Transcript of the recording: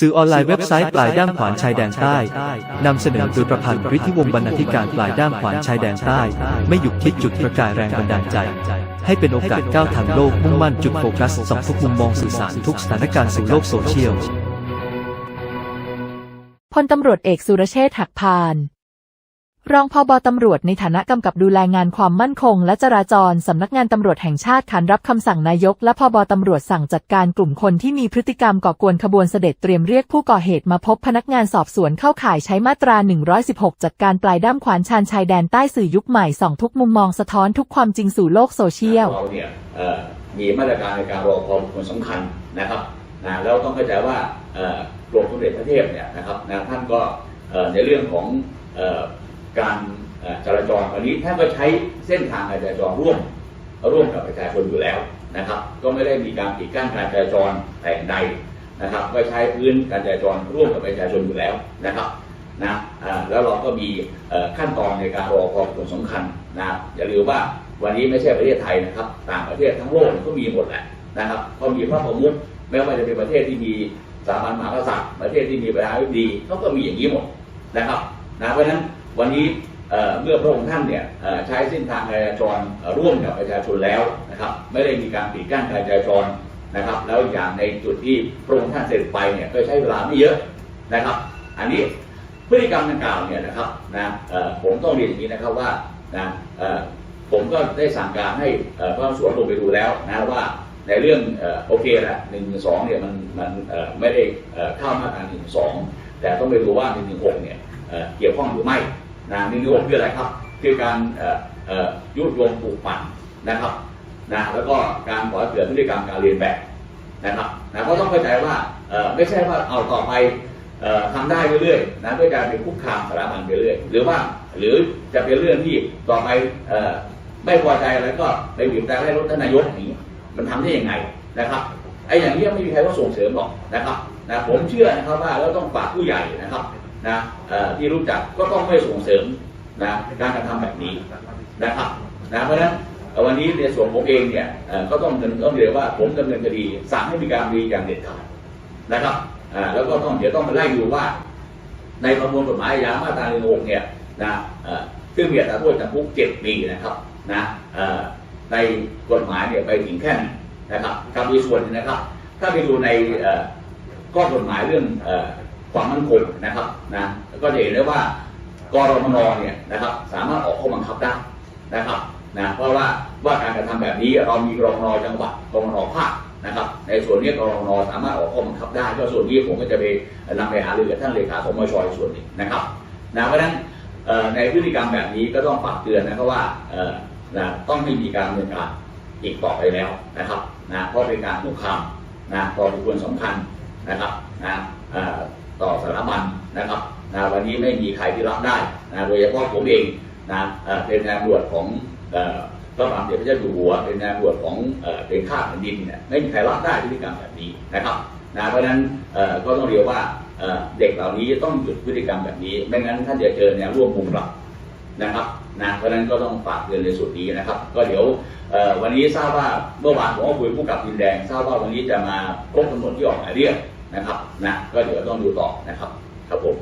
สื่อออนไลน์เว็บไซต์ปลายด้ามขวานชายแดนใต้นำเสนอโดยประพันธ์ฤทธิวงศ์บรรณาธิการปลายด้ามขวานชายแดนใต้ ไม่หยุดคิดจุดประกายแรงบันดาลใจ ให้เป็นโอกาสก้าวทางโลกมุ่งมั่นจุดโฟกัสส่องทุกมุมมองสื่อสารทุกสถานการณ์สู่โลกโซเชียลพลตำรวจเอกสุรเชษฐ์หักพาน รองพอบตำรวจในฐานะกำกับดูแลงานความมั่นคง และจราจรสำนักงานตำรวจแห่งชาติขานรับคำสั่งนายก และพอบตำรวจสั่งจัดการกลุ่มคนที่มีพฤติกรรมก่อกวนขบวนเสด็จเตรียมเรียกผู้ก่อเหตุมาพบพนักงานสอบสวนเข้าข่ายใช้มาตรา 116 จัดการปลายด้ามขวานชานชายแดนใต้สื่อยุคใหม่ส่องทุกมุมมองสะท้อนทุกความจริงสู่โลกโซเชียลเราเนี่ยมีมาตรการในการรอความคนสำคัญนะครับนะแล้วต้องเข้าใจว่าเอ่อกรมสมเด็จพระเทพเนี่ยนะครับนะท่านก็ในเรื่องของ การจราจรอันนี้ท่านก็ใช้เส้นทางการจราจรร่วมร่วมกับประชาชนอยู่แล้วนะครับ ก็ไม่ได้มีการปิดกั้นการจราจรแต่อย่างใดนะครับ ก็ใช้พื้นการจราจรร่วมกับประชาชนอยู่แล้วนะครับนะแล้วเราก็มีขั้นตอนในการรอความคนสำคัญนะอย่าลืมว่าวันนี้ไม่ใช่ประเทศไทยนะครับ ต่างประเทศทั้งโลกก็มีหมดแหละนะครับก็มีพระประมุขไม่ว่าจะเป็นประเทศที่มีสถาบันมหากษัตริย์ประเทศที่มีประธานาธิบดีเขาก็มีอย่างนี้หมดนะครับนะเพราะฉะนั้น วันนี้เมื่อพระองค์ท่านเนี่ยใช้เส้นทางการจราจรร่วมกับประชาชนแล้วนะครับไม่ได้มีการปิดกั้นการจราจรนะครับ แล้วอย่างในจุดที่พระองค์ท่านเสด็จไปเนี่ยก็ใช้เวลาไม่เยอะนะครับ อันนี้พฤติกรรมดังกล่าวเนี่ยนะครับนะผมต้องเรียนอย่างนี้นะครับว่านะผมก็ได้สั่งการให้เอ่อพระสวนลงไปดูแล้วนะว่าในเรื่องโอเคละหนึ่งสองเนี่ยมันมันไม่ได้เอ่อเข้ามาตราหนึ่งสองแต่ต้องไปดูว่าหนึ่งหนึ่งหกเนี่ย เกี่ยวข้องหรือไม่นะหนึ่คืออะไรครับ คือการยุยงปลูกปั่นนะครับนะแล้วก็การขอเกิดพฤติกรรมการเรียนแบบนะครับนะก็ต้องเข้าใจว่าไม่ใช่ว่าเอาต่อไปเอ่อทำได้เรื่อยๆนะด้วยการเป็นคุกคามสถาบันไปเรื่อยหรือว่าหรือจะเป็นเรื่องที่ต่อไปไม่พอใจแล้วก็ไปบีบแต่ให้รถท่านนายกนี้มันทำได้ยังไงนะครับไอ้อย่างนี้ไม่มีใครก็ส่งเสริมหรอกนะครับนะผมเชื่อนะครับว่าแล้วต้องฝากผู้ใหญ่นะครับ นะที่รู้จักก็ต้องไม่ส่งเสริมนะการกระทำแบบนี้นะครับนะเพราะฉะนั้นวันนี้ในส่วนผมเองเนี่ยก็ต้องเนินต้องเรียกว่าผมดำเนินคดีสั่งให้มีการดำเนินอย่างเด็ดขาดนะครับแล้วก็ต้องเดี๋ยวต้องมาไล่ดูว่า ในประมวลกฎหมายอาญามาตราหนึ่งหกเนี่ยนะเออซึ่งมีอัตราโทษจำคุกเจ็ดปีนะครับนะในกฎหมายเนี่ยไปถึงแค่นนะครับกับอีส่วนนะครับ ถ้าไปดูในข้อกฎหมายเรื่อง ความมั่นคงนะครับนะก็จะเห็นได้ว่ากรมนเนี่ยนะครับ สามารถออกข้อบังคับได้นะครับนะเพราะว่าว่าการกระทำแบบนี้เรามีกรมนจังหวัดกรมนภาคนะครับ ในส่วนนี้กรมนสามารถออกข้อบังคับได้ก็ส่วนนี้ผมก็จะไปนำไปหารือกับท่านเลขาสมชส่วนหนึ่งนะครับนะเพราะฉะนั้นในพฤติกรรมแบบนี้ก็ต้องฝากเตือนนะครับว่าเออนะต้องไม่มีการดำเนินการอีกต่อไปแล้วนะครับนะเพราะเป็นการคุกคามนะต่อบุคคลสำคัญนะครับนะ ต่อสถาบันนะครับนะวันนี้ไม่มีใครที่รับได้นะโดยเฉพาะผมเองนะเป็นนายตำรวจของอพระบาทสมเด็จพระเจ้าอยู่หัว เป็นนายตำรวจของเป็นข้าแผ่นดินเนี่ยไม่มีใครรับได้พฤติกรรมแบบนี้นะครับนะเพราะฉะนั้นก็ต้องเรียกว่าเด็กเหล่านี้ต้องหยุดพฤติกรรมแบบนี้ ไม่งั้นท่านจะเจอแนวร่วมมุมหลับนะครับนะเพราะนั้นก็ต้องฝากเตือนในส่วนนี้นะครับ ก็เดี๋ยววันนี้ทราบว่าเมื่อวานผมก็คุยผู้กับดินแดง ทราบว่าวันนี้จะมาครบกำหนดที่ออกหมายเรียก นะครับนะก็เดี๋ยวต้องดูต่อนะครับครับผม